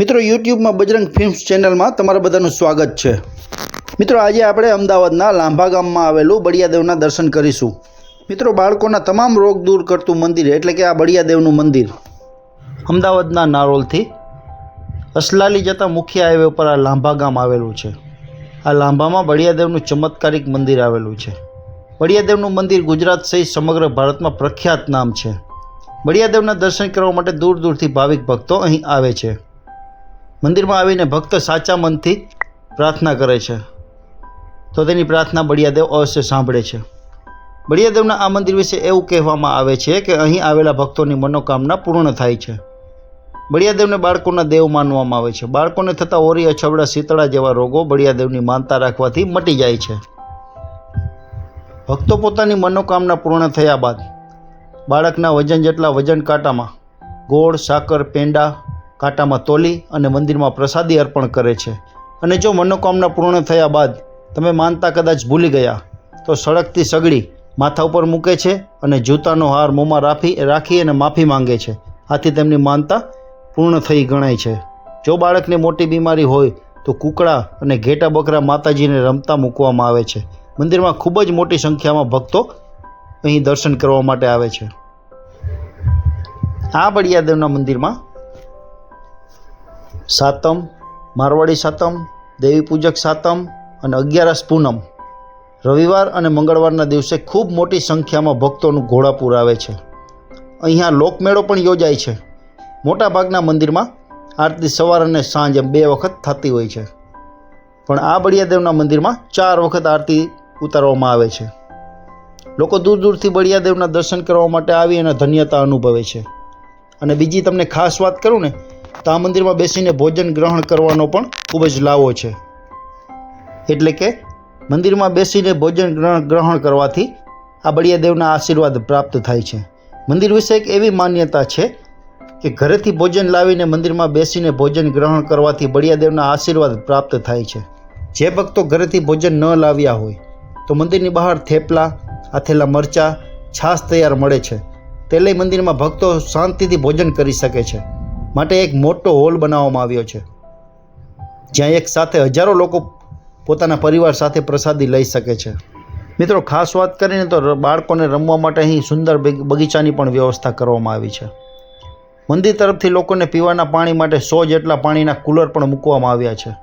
મિત્રો, યુટ્યુબમાં બજરંગ ફિલ્મ્સ ચેનલમાં તમારા બધાનું સ્વાગત છે. મિત્રો, આજે આપણે અમદાવાદના લાંભા ગામમાં આવેલું બળિયાદેવના દર્શન કરીશું. મિત્રો, બાળકોના તમામ રોગ દૂર કરતું મંદિર, એટલે કે આ બળિયાદેવનું મંદિર. અમદાવાદના નારોલથી અસલાલી જતા મુખ્ય હાઈવે ઉપર આ લાંભા ગામ આવેલું છે. આ લાંભામાં બળિયાદેવનું ચમત્કારિક મંદિર આવેલું છે. બળિયાદેવનું મંદિર ગુજરાત સહિત સમગ્ર ભારતમાં પ્રખ્યાત નામ છે. બળિયાદેવના દર્શન કરવા માટે દૂર દૂરથી ભાવિક ભક્તો અહીં આવે છે. મંદિરમાં આવીને ભક્ત સાચા મનથી પ્રાર્થના કરે છે. તો તેની પ્રાર્થના બળિયાદેવ અવશ્ય સાંભળે છે. બળિયાદેવના આ મંદિર વિશે એવું કહેવામાં આવે છે કે અહીં આવેલા ભક્તોની મનોકામના પૂર્ણ થાય છે. બળિયાદેવને બાળકોના દેવ માનવામાં આવે છે. બાળકોને થતા ઓરી, અછબડા, શીતળા જેવા રોગો બળિયાદેવની માનતા રાખવાથી મટી જાય છે. ભક્તો પોતાની મનોકામના પૂર્ણ થયા બાદ બાળકના વજન જેટલા વજન કાંટામાં ગોળ, સાકર, પેંડા કાંટામાં તોલી અને મંદિરમાં પ્રસાદી અર્પણ કરે છે. અને જો મનોકામના પૂર્ણ થયા બાદ તમે માનતા કદાચ ભૂલી ગયા, તો સળગતી સગડી માથા ઉપર મૂકે છે અને જૂતાનો હાર મોંમાં રાખી રાખી અને માફી માંગે છે. આથી તેમની માનતા પૂર્ણ થઈ ગણાય છે. જો બાળકને મોટી બીમારી હોય, તો કૂકડા અને ઘેટા બકરા માતાજીને રમતા મૂકવામાં આવે છે. મંદિરમાં ખૂબ જ મોટી સંખ્યામાં ભક્તો અહીં દર્શન કરવા માટે આવે છે. આ બળિયાદેવના મંદિરમાં સાતમ, મારવાડી સાતમ, દેવી પૂજક સાતમ અને અગિયારસ પૂનમ. રવિવાર અને મંગળવારના દિવસે ખૂબ મોટી સંખ્યામાં ભક્તોનું ઘોડાપૂર આવે છે. અહીંયા લોકમેળો પણ યોજાય છે. મોટાભાગના મંદિરમાં આરતી સવાર અને સાંજ એમ બે વખત થતી હોય છે. પણ આ બળિયાદેવના મંદિરમાં ચાર વખત આરતી ઉતારવામાં આવે છે. લોકો દૂર દૂરથી બળિયાદેવના દર્શન કરવા માટે આવી અને ધન્યતા અનુભવે છે. અને બીજી તમને ખાસ વાત કરું ને તો આ મંદિરમાં બેસીને ભોજન ગ્રહણ કરવાનો પણ ખૂબ જ લાવો છે. એટલે કે મંદિરમાં બેસીને ભોજન ગ્રહણ કરવાથી આ બળિયાદેવના આશીર્વાદ પ્રાપ્ત થાય છે. મંદિર વિશે એક એવી માન્યતા છે કે ઘરેથી ભોજન લાવીને મંદિરમાં બેસીને ભોજન ગ્રહણ કરવાથી બળિયાદેવના આશીર્વાદ પ્રાપ્ત થાય છે. જે ભક્તો ઘરેથી ભોજન ન લાવ્યા હોય, તો મંદિરની બહાર થેપલા આથેલા મરચાં, છાશ તૈયાર મળે છે. તે લઈ મંદિરમાં ભક્તો શાંતિથી ભોજન કરી શકે છે. માટે એક મોટો હોલ બનાવવામાં આવ્યો છે, જ્યાં એક સાથે હજારો લોકો પોતાના પરિવાર સાથે પ્રસાદી લઈ શકે છે. મિત્રો, ખાસ વાત કરીને તો બાળકોને રમવા માટે અહીં સુંદર બગીચાની પણ વ્યવસ્થા કરવામાં આવી છે. મંદિર તરફથી લોકોને પીવાના પાણી માટે સો જેટલા પાણીના કુલર પણ મૂકવામાં આવ્યા છે.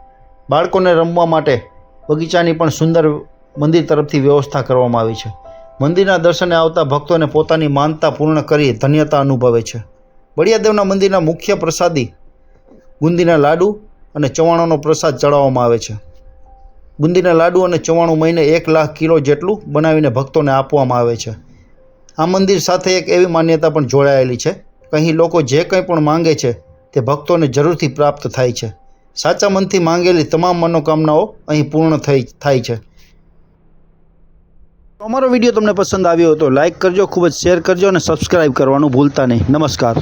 બાળકોને રમવા માટે બગીચાની પણ સુંદર મંદિર તરફથી વ્યવસ્થા કરવામાં આવી છે. મંદિરના દર્શને આવતા ભક્તોને પોતાની માનતા પૂર્ણ કરી ધન્યતા અનુભવે છે. બળિયાદેવના મંદિરના મુખ્ય પ્રસાદી બુંદીના લાડુ અને ચવાણાનો પ્રસાદ ચડાવવામાં આવે છે. બુંદીના લાડુ અને ચવાણું મહિને એક લાખ કિલો જેટલું બનાવીને ભક્તોને આપવામાં આવે છે. આ મંદિર સાથે એક એવી માન્યતા પણ જોડાયેલી છે અહીં લોકો જે કંઈ પણ માંગે છે તે ભક્તોને જરૂરથી પ્રાપ્ત થાય છે. સાચા મનથી માંગેલી તમામ મનોકામનાઓ અહીં પૂર્ણ થઈ, થાય છે. અમારો વીડિયો તમને પસંદ આવ્યો હતો લાઇક કરજો, ખૂબ જ શેર કરજો અને સબસ્ક્રાઈબ કરવાનું ભૂલતા નહીં. નમસ્કાર.